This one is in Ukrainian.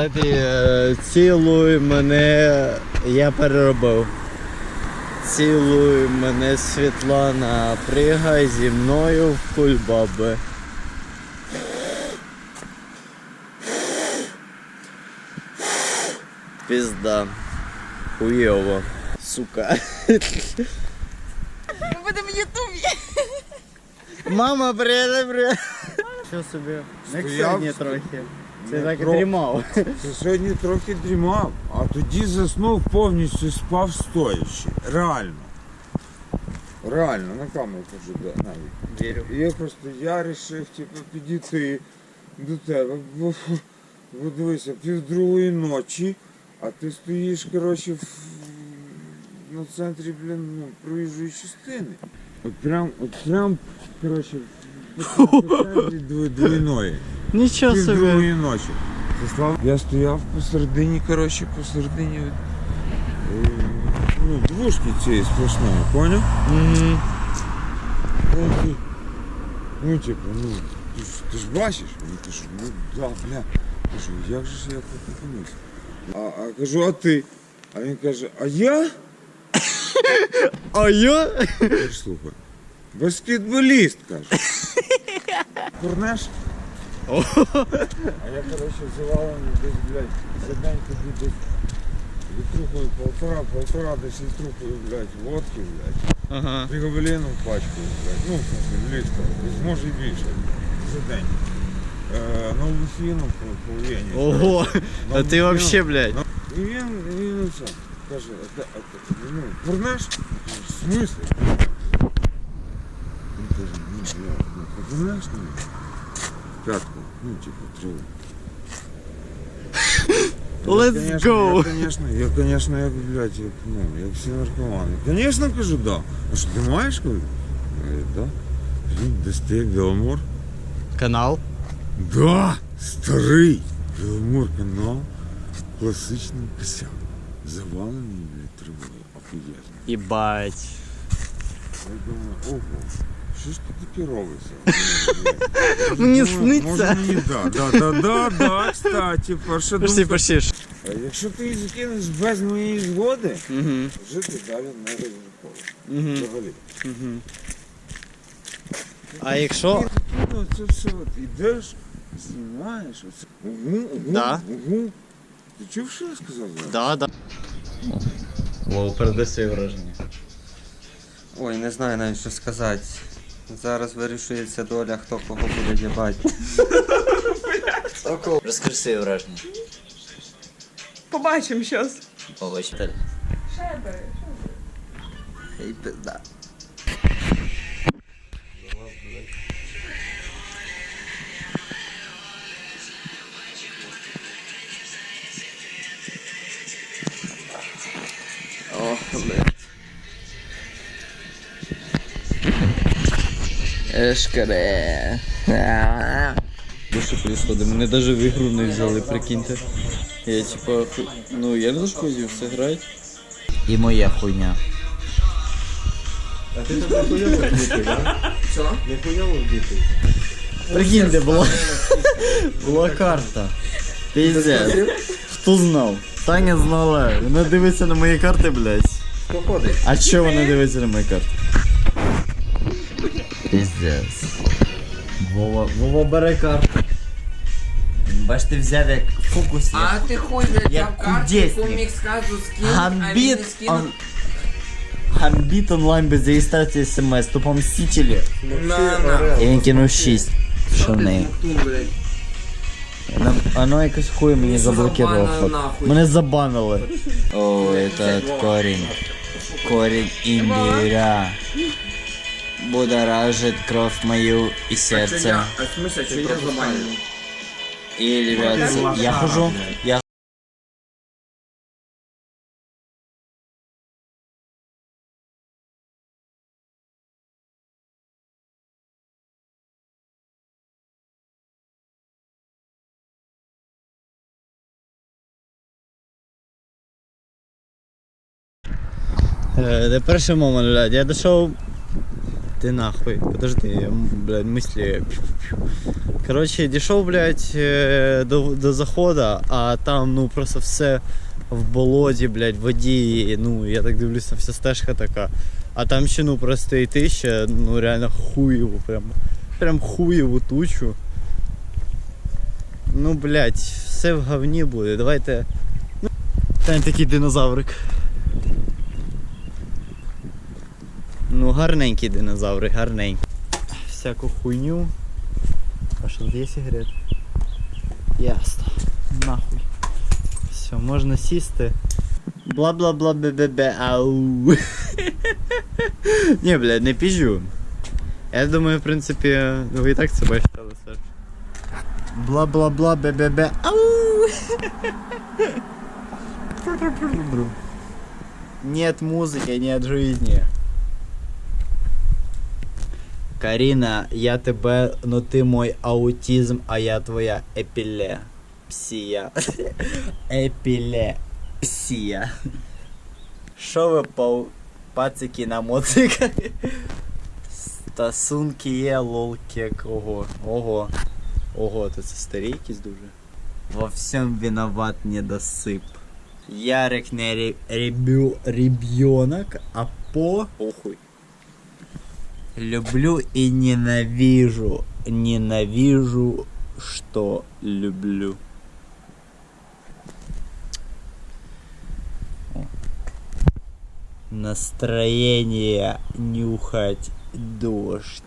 Кстати, е, цілуй мене, я переробив. Цілуй мене, Світлана, пригай зі мною в кульбаби. Пізда. Хуйово. Сука. Ми будемо в Ютубі. Мама, привіт, привіт. Що собі? Стояв, сьогодні трохи. Це так і трохи. дрімав. Це сьогодні трохи дрімав, а тоді заснув повністю спав стоячи. Реально. Реально, на камеру кажу, да, навіть. Вірю. І я просто я вирішив типу, підійти до тебе. Бо, бо дивися, пів другої ночі, а ти стоїш, коротше, в, на центрі, блін, ну, проїжджої частини. От прям, от прям, коротше, по, по центрі дво- двойної. Нічого Пів собі. другої ночі. Заслав. Я стояв посередині, коротше, посередині е, ну, двушки цієї сплошної, поняв? Угу. Ну, ти- ну, типу, ну, ти ж, ти ж бачиш? Я кажу, ну да, бля. Кажу, як же ж я тут опинився? А, а кажу, а ти? А він каже, а я? А я? Я ж слухай. Баскетболіст, каже. Курнеш? А я, коротше, взяла десь, блядь, за день тобі десь літрухою полтора, полтора десь літрухою, блядь, водки, блядь. Ага. Пригобеліном пачкою, блядь. Ну, в смысле, літка, десь, може і більше за день. Е, на Луфіну по, по Вені. Ого. А На ти вообще, блядь. І він, і він це, каже, а, ти- а, ти- ну, кажу, В смислі? Він каже, ну, бля, ну, покурнеш мені? П'ятку, ну, типу, три. Let's Я, go. Я, конечно, я, конечно, як, блядь, як, ну, як всі наркомани. Конечно, кажу, да. А що, ти маєш, кажу? Говорить, да. Він достає Беломор. Канал. Да, старий Беломор канал. Класичний косяк. Завалений, блядь, трибою. Охуєтно. Ібать. Я думаю, ого, що ж ти робиться? Мені Думаю, сниться. Може мені, да, да, да, да, да, кстати, перша думка. пошли. А Якщо ти її закинеш без моєї згоди, жити далі не ризиково. Взагалі. А якщо. Ну, це все от ідеш, знімаєш, оце. Угу, угу, Да. угу. Ти чув, що я сказав? Да, да. Вов, передай свої враження. Ой, не знаю навіть що сказати. Зараз вирішується доля, хто кого буде їбати. Розкажи своє враження. Побачимо щас. Побачите. Шеби. Ей, пизда. Ну что происходит? Мене даже в игру не взяли, прикиньте. Я типа, ну я не захотел сыграть. І моя хуйня. А ти там не хуйово вдітий, да? Що? Не хуйово вдітий. Прикиньте, була, була карта. Пиздец. Хто знав? Таня знала. Вона дивиться на мої карти, блядь. Хто ходить? А чого вона дивиться на мої карти? Пиздец. Вова, Вова бере карту. Бачите, взяв як фокус. А ти хуй Я взяв карту, яку кудесник. міг сказу скинь, а він Гамбит, не скинув. он... Гамбит онлайн без реєстрації смс, тупо мстителі. На, на. Я він кинув 6. Що в неї? Смоктун, блядь. Нам- Оно якось хуй мені Що заблокировало забанено ход. нахуй? Мене забанили. О, этот корень. Корень имбиря. Будоражит кровь мою и сердце. А в смысле, що я забанений? И, ребят, я хожу, я Е, Де перший момент, блядь, я дійшов Ты нахуй. Подожди, блядь, мысли. Короче, дійшов, блядь, е, до, до захода, а там, ну, просто все в болоті, блядь, в воді. Ну, я так дивлюсь, вся стежка така. А там ще, ну, просто йти ще, ну, реально хуєву, прям, прям хуєву тучу. Ну, блядь, все в говні буде. Давайте. Ну, там такий динозаврик. Ну, гарненький динозаври, гарненький. Всяку хуйню. А що тут є сигарет? Ясно. Нахуй. Все, можна сісти. Бла-бла-бла бе-бе-бе, ау. Ні, блядь, не піжу. Я думаю, в принципі, ви і так це бачите, але все. ж. Бла-бла-бла бе-бе-бе, ау. Нет музыки, нет жизни. Карина, я тебе, но ти мой аутизм, а я твоя епілепсія. Епілепсія. Що ви по пацики на моцикові? Стосунки є, лолки кого. Ого. Ого, то це старі якісь дуже. Во всем виноват недосып. Ярик не ребенок, а по... Похуй. Люблю и ненавижу. Ненавижу, что люблю. Настроение нюхать дождь.